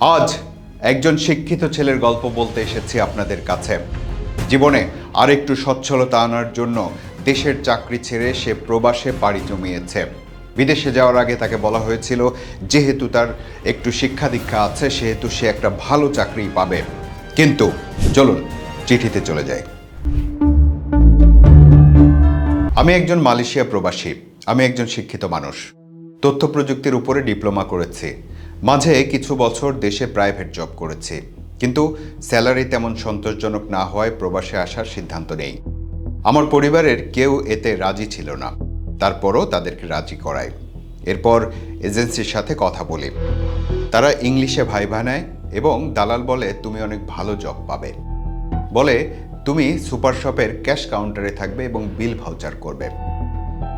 আজ একজন শিক্ষিত ছেলের গল্প বলতে এসেছি আপনাদের কাছে। জীবনে আরেকটু সচ্ছলতা আনার জন্য দেশের চাকরি ছেড়ে সে প্রবাসে পাড়ি জমিয়েছে। বিদেশে যাওয়ার আগে তাকে বলা হয়েছিল, যেহেতু তার একটু শিক্ষা দীক্ষা আছে, সেহেতু সে একটা ভালো চাকরি পাবে। কিন্তু চলুন, চিঠিতে চলে যাই। আমি একজন মালয়েশিয়া প্রবাসী, আমি একজন শিক্ষিত মানুষ। তথ্য প্রযুক্তির উপরে ডিপ্লোমা করেছি। মাঝে কিছু বছর দেশে প্রাইভেট জব করেছি। কিন্তু স্যালারি তেমন সন্তোষজনক না হওয়ায় প্রবাসে আসার সিদ্ধান্ত নেই। আমার পরিবারের কেউ এতে রাজি ছিল না। তারপরও তাদেরকে রাজি করায় এরপর এজেন্সির সাথে কথা বলি। তারা ইংলিশে ভাই নেয় এবং দালাল বলে, তুমি অনেক ভালো জব পাবে। বলে, তুমি সুপার শপের ক্যাশ কাউন্টারে থাকবে এবং বিল ভাউচার করবে।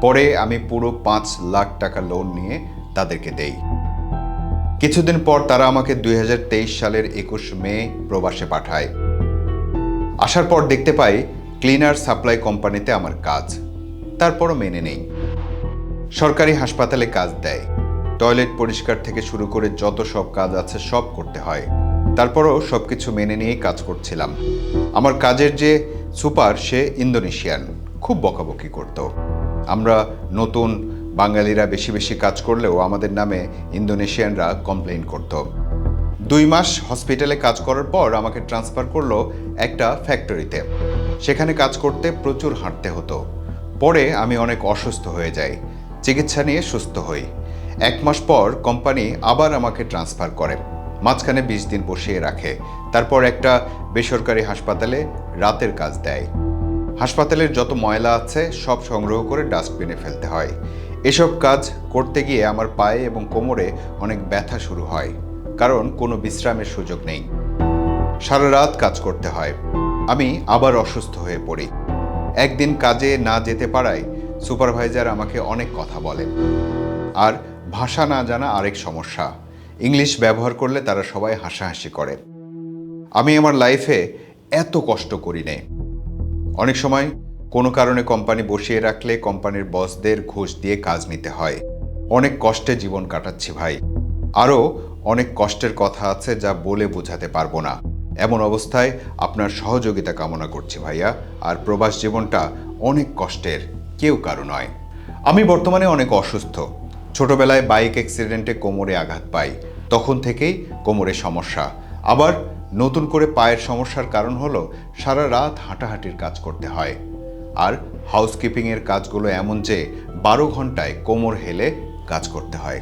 পরে আমি পুরো পাঁচ লাখ টাকা লোন নিয়ে তাদেরকে দেই। কিছুদিন পর তারা আমাকে দুই হাজার তেইশ সালের একুশ মে প্রবাসে পাঠায়। আসার পর দেখতে পাই ক্লিনার সাপ্লাই কোম্পানিতে আমার কাজ। তারপরও মেনে নেই। সরকারি হাসপাতালে কাজ দেয়। টয়লেট পরিষ্কার থেকে শুরু করে যত সব কাজ আছে সব করতে হয়। তারপরও সব কিছু মেনে নিয়েই কাজ করছিলাম। আমার কাজের যে সুপার সে ইন্দোনেশিয়ান, খুব বকাবকি করত। আমরা নতুন বাঙালিরা বেশি বেশি কাজ করলেও আমাদের নামে ইন্দোনেশিয়ানরা কমপ্লেন করত। দুই মাস হসপিটালে কাজ করার পর আমাকে ট্রান্সফার করল একটা ফ্যাক্টরিতে সেখানে কাজ করতে প্রচুর হাঁটতে হতো। পরে আমি অনেক অসুস্থ হয়ে যাই। চিকিৎসা নিয়ে সুস্থ হই। এক মাস পর কোম্পানি আবার আমাকে ট্রান্সফার করে। মাঝখানে বিশ দিন বসিয়ে রাখে। তারপর একটা বেসরকারি হাসপাতালে রাতের কাজ দেয়। হাসপাতালের যত ময়লা আছে সব সংগ্রহ করে ডাস্টবিনে ফেলতে হয়। এসব কাজ করতে গিয়ে আমার পায়ে এবং কোমরে অনেক ব্যথা শুরু হয়, কারণ কোনো বিশ্রামের সুযোগ নেই। সারা রাত কাজ করতে হয়। আমি আবার অসুস্থ হয়ে পড়ি। একদিন কাজে না যেতে পারায় সুপারভাইজার আমাকে অনেক কথা বলেন। আর ভাষা না জানা আরেক সমস্যা, ইংলিশ ব্যবহার করলে তারা সবাই হাসাহাসি করে। আমি আমার লাইফে এত কষ্ট করি নে। অনেক সময় কোনো কারণে কোম্পানি বসিয়ে রাখলে কোম্পানির বসদের ঘুষ দিয়ে কাজ নিতে হয়। অনেক কষ্টে জীবন কাটাচ্ছি ভাই। আরও অনেক কষ্টের কথা আছে যা বলে বোঝাতে পারব না। এমন অবস্থায় আপনার সহযোগিতা কামনা করছি ভাইয়া। আর প্রবাস জীবনটা অনেক কষ্টের, কেউ কারও নয়। আমি বর্তমানে অনেক অসুস্থ। ছোটবেলায় বাইক অ্যাক্সিডেন্টে কোমরে আঘাত পাই। তখন থেকেই কোমরে সমস্যা। আবার নতুন করে পায়ের সমস্যার কারণ হলো সারা রাত হাঁটাহাঁটির কাজ করতে হয়। আর হাউসকিপিংয়ের কাজগুলো এমন যে বারো ঘন্টায় কোমর হেলে কাজ করতে হয়।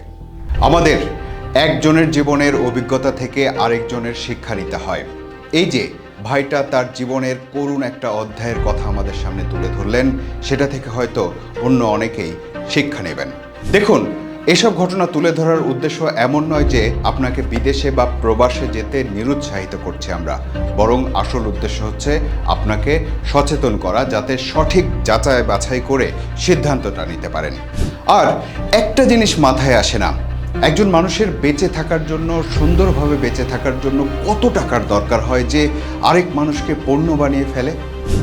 আমাদের একজনের জীবনের অভিজ্ঞতা থেকে আরেকজনের শিক্ষা নিতে হয়। এই যে ভাইটা তার জীবনের করুণ একটা অধ্যায়ের কথা আমাদের সামনে তুলে ধরলেন, সেটা থেকে হয়তো অন্য অনেকেই শিক্ষা নেবেন। দেখুন এসব ঘটনা তুলে ধরার উদ্দেশ্য এমন নয় যে আপনাকে বিদেশে বা প্রবাসে যেতে নিরুৎসাহিত করছি আমরা। বরং আসল উদ্দেশ্য হচ্ছে আপনাকে সচেতন করা যাতে সঠিক যাচাই বাছাই করে সিদ্ধান্তটা নিতে পারেন। আর একটা জিনিস মাথায় আসে না। একজন মানুষের বেঁচে থাকার জন্য, সুন্দরভাবে বেঁচে থাকার জন্য কত টাকার দরকার হয় যে আরেক মানুষকে পণ্য বানিয়ে ফেলে?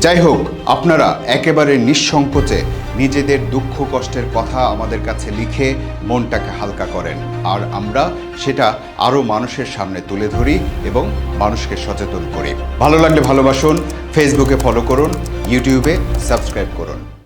যাই হোক, আপনারা একেবারে নিঃসংকোচে নিজেদের দুঃখ কষ্টের কথা আমাদের কাছে লিখে মনটাকে হালকা করেন। আর আমরা সেটা আরও মানুষের সামনে তুলে ধরি এবং মানুষকে সচেতন করি। ভালো লাগলে ভালোবাসুন ফেসবুকে ফলো করুন ইউটিউবে সাবস্ক্রাইব করুন।